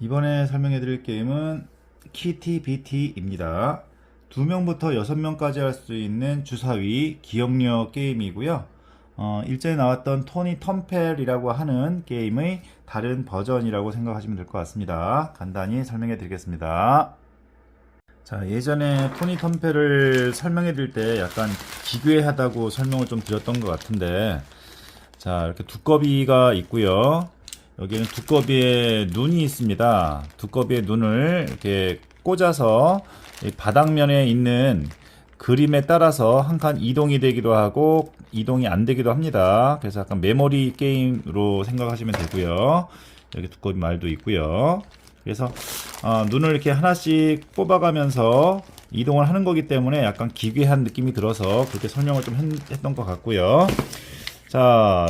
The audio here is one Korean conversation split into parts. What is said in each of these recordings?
이번에 설명해 드릴 게임은 키티비티입니다. 2명부터 6명까지 할 수 있는 주사위 기억력 게임이고요. 어, 일전에 나왔던 토니 텀펠이라고 하는 게임의 다른 버전이라고 생각하시면 될 것 같습니다. 간단히 설명해 드리겠습니다. 자, 예전에 토니 텀펠을 설명해 드릴 때 약간 기괴하다고 설명을 좀 드렸던 것 같은데, 자, 이렇게 두꺼비가 있고요. 여기는 두꺼비의 눈이 있습니다. 두꺼비의 눈을 이렇게 꽂아서 이 바닥면에 있는 그림에 따라서 한 칸 이동이 되기도 하고 이동이 안 되기도 합니다. 그래서 약간 메모리 게임으로 생각하시면 되고요. 여기 두꺼비 말도 있고요. 그래서 어, 눈을 이렇게 하나씩 뽑아가면서 이동을 하는 거기 때문에 약간 기괴한 느낌이 들어서 그렇게 설명을 좀 했, 했던 것 같고요. 자,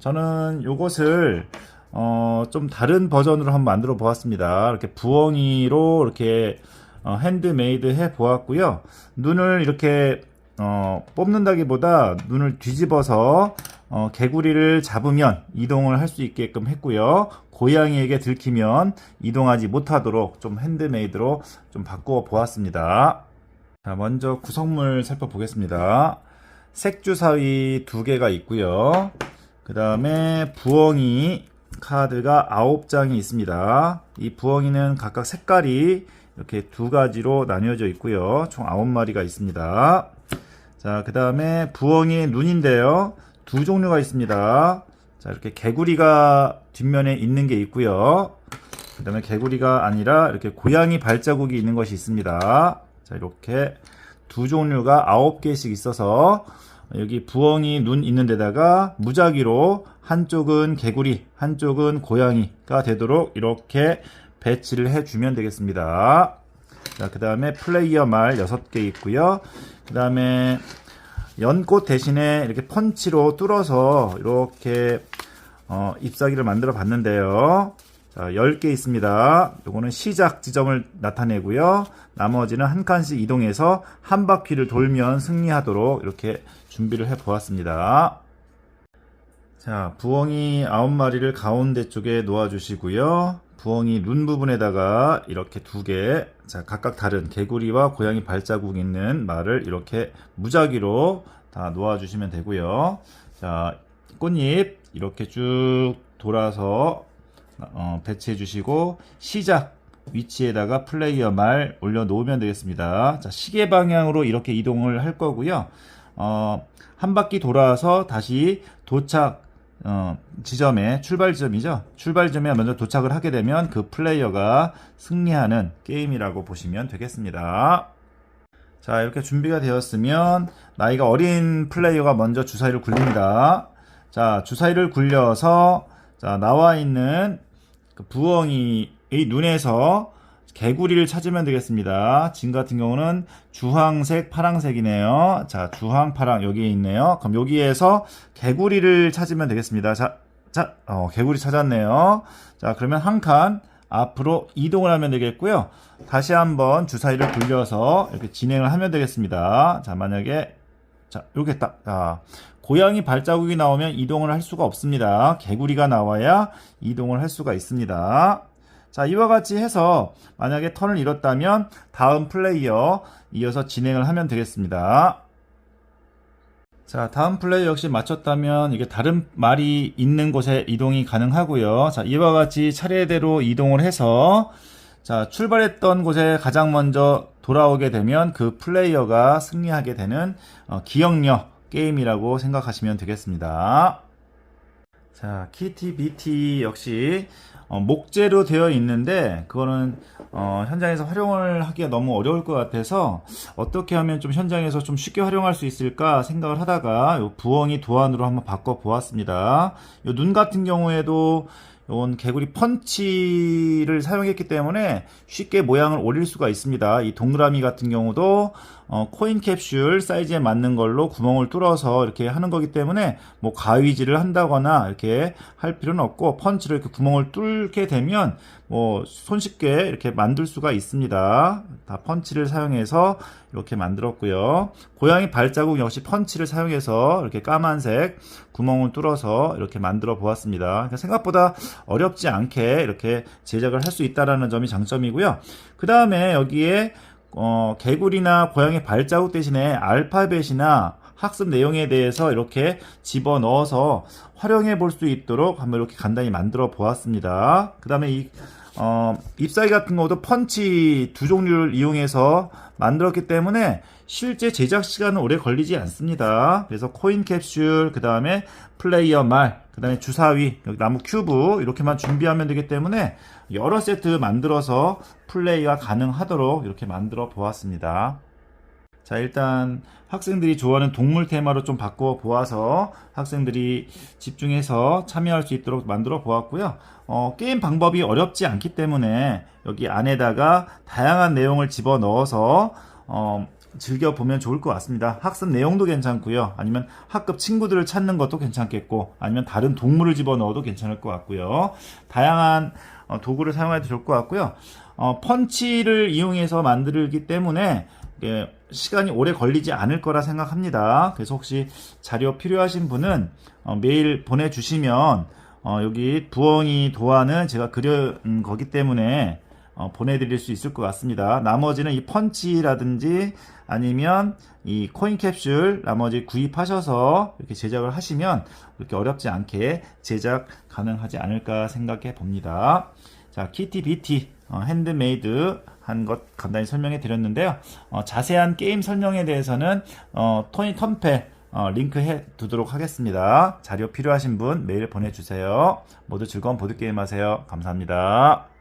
저는 요것을 어, 좀 다른 버전으로 한번 만들어 보았습니다. 이렇게 부엉이로 이렇게 어, 핸드메이드 해 보았고요. 눈을 이렇게 어, 뽑는다기보다 눈을 뒤집어서 어, 개구리를 잡으면 이동을 할 수 있게끔 했고요. 고양이에게 들키면 이동하지 못하도록 좀 핸드메이드로 좀 바꾸어 보았습니다. 자, 먼저 구성물 살펴보겠습니다. 색주사위 두 개가 있고요. 그 다음에 부엉이 카드가 9장이 있습니다. 이 부엉이는 각각 색깔이 이렇게 두 가지로 나뉘어져 있고요. 총 9마리가 있습니다. 자, 그 다음에 부엉이의 눈인데요. 두 종류가 있습니다. 자, 이렇게 개구리가 뒷면에 있는 게 있고요. 그 다음에 개구리가 아니라 이렇게 고양이 발자국이 있는 것이 있습니다. 자, 이렇게 두 종류가 9개씩 있어서 여기 부엉이 눈 있는 데다가 무작위로 한쪽은 개구리, 한쪽은 고양이가 되도록 이렇게 배치를 해주면 되겠습니다. 자, 그 다음에 플레이어 말 6개 있고요. 그 다음에 연꽃 대신에 이렇게 펀치로 뚫어서 이렇게 어, 잎사귀를 만들어 봤는데요. 자, 10개 있습니다. 요거는 시작 지점을 나타내고요. 나머지는 한 칸씩 이동해서 한 바퀴를 돌면 승리하도록 이렇게 준비를 해 보았습니다. 자, 부엉이 9마리를 가운데 쪽에 놓아 주시고요. 부엉이 눈 부분에다가 이렇게 두 개, 자, 각각 다른 개구리와 고양이 발자국 있는 말을 이렇게 무작위로 다 놓아 주시면 되고요. 자, 꽃잎 이렇게 쭉 돌아서 어, 배치해 주시고 시작 위치에다가 플레이어 말 올려 놓으면 되겠습니다. 자, 시계 방향으로 이렇게 이동을 할 거고요. 어, 한 바퀴 돌아서 다시 도착 어, 지점에 출발 지점이죠. 출발 지점에 먼저 도착을 하게 되면 그 플레이어가 승리하는 게임이라고 보시면 되겠습니다. 자, 이렇게 준비가 되었으면 나이가 어린 플레이어가 먼저 주사위를 굴립니다. 자, 주사위를 굴려서 자, 나와 있는 그 부엉이의 눈에서 개구리를 찾으면 되겠습니다. 지금 같은 경우는 주황색, 파랑색이네요. 자, 주황, 파랑 여기에 있네요. 그럼 여기에서 개구리를 찾으면 되겠습니다. 자, 자, 어, 개구리 찾았네요. 자, 그러면 한 칸 앞으로 이동을 하면 되겠고요. 다시 한번 주사위를 굴려서 이렇게 진행을 하면 되겠습니다. 자, 만약에 자, 이렇게 딱, 자, 고양이 발자국이 나오면 이동을 할 수가 없습니다. 개구리가 나와야 이동을 할 수가 있습니다. 자, 이와 같이 해서 만약에 턴을 잃었다면 다음 플레이어 이어서 진행을 하면 되겠습니다. 자, 다음 플레이 역시 맞췄다면 이게 다른 말이 있는 곳에 이동이 가능하고요. 자, 이와 같이 차례대로 이동을 해서 자, 출발했던 곳에 가장 먼저 돌아오게 되면 그 플레이어가 승리하게 되는 어, 기억력 게임이라고 생각하시면 되겠습니다. 자, 키티비티 역시 어, 목재로 되어 있는데 그거는 어, 현장에서 활용을 하기가 너무 어려울 것 같아서 어떻게 하면 좀 현장에서 좀 쉽게 활용할 수 있을까 생각을 하다가 요 부엉이 도안으로 한번 바꿔 보았습니다. 요 눈 같은 경우에도 이건 개구리 펀치를 사용했기 때문에 쉽게 모양을 올릴 수가 있습니다. 이 동그라미 같은 경우도 어, 코인 캡슐 사이즈에 맞는 걸로 구멍을 뚫어서 이렇게 하는 거기 때문에 뭐 가위질을 한다거나 이렇게 할 필요는 없고 펀치를 이렇게 구멍을 뚫게 되면 뭐 손쉽게 이렇게 만들 수가 있습니다. 다 펀치를 사용해서 이렇게 만들었고요. 고양이 발자국 역시 펀치를 사용해서 이렇게 까만색 구멍을 뚫어서 이렇게 만들어 보았습니다. 그러니까 생각보다 어렵지 않게 이렇게 제작을 할 수 있다라는 점이 장점이고요. 그 다음에 여기에 어, 개구리나 고양이 발자국 대신에 알파벳이나 학습 내용에 대해서 이렇게 집어 넣어서 활용해 볼 수 있도록 한번 이렇게 간단히 만들어 보았습니다. 그 다음에 이, 어, 잎사귀 같은 것도 펀치 두 종류를 이용해서 만들었기 때문에 실제 제작 시간은 오래 걸리지 않습니다. 그래서 코인 캡슐, 그 다음에 플레이어 말, 그 다음에 주사위, 여기 나무 큐브 이렇게만 준비하면 되기 때문에 여러 세트 만들어서 플레이가 가능하도록 이렇게 만들어 보았습니다. 자, 일단 학생들이 좋아하는 동물 테마로 좀 바꿔 보아서 학생들이 집중해서 참여할 수 있도록 만들어 보았고요. 어, 게임 방법이 어렵지 않기 때문에 여기 안에다가 다양한 내용을 집어 넣어서 어, 즐겨 보면 좋을 것 같습니다. 학습 내용도 괜찮고요. 아니면 학급 친구들을 찾는 것도 괜찮겠고, 아니면 다른 동물을 집어 넣어도 괜찮을 것 같고요. 다양한 어, 도구를 사용해도 좋을 것 같고요. 어, 펀치를 이용해서 만들기 때문에 시간이 오래 걸리지 않을 거라 생각합니다. 그래서 혹시 자료 필요하신 분은 어, 메일 보내주시면 어, 여기 부엉이 도안은 제가 그려은 거기 때문에 어, 보내드릴 수 있을 것 같습니다. 나머지는 이 펀치라든지 아니면 이 코인 캡슐 나머지 구입하셔서 이렇게 제작을 하시면 그렇게 어렵지 않게 제작 가능하지 않을까 생각해 봅니다. 자, 키티 비티 어, 핸드메이드 한 것 간단히 설명해 드렸는데요. 어, 자세한 게임 설명에 대해서는 어, 토니 텀페 어, 링크 해 두도록 하겠습니다. 자료 필요하신 분 메일 보내주세요. 모두 즐거운 보드게임 하세요. 감사합니다.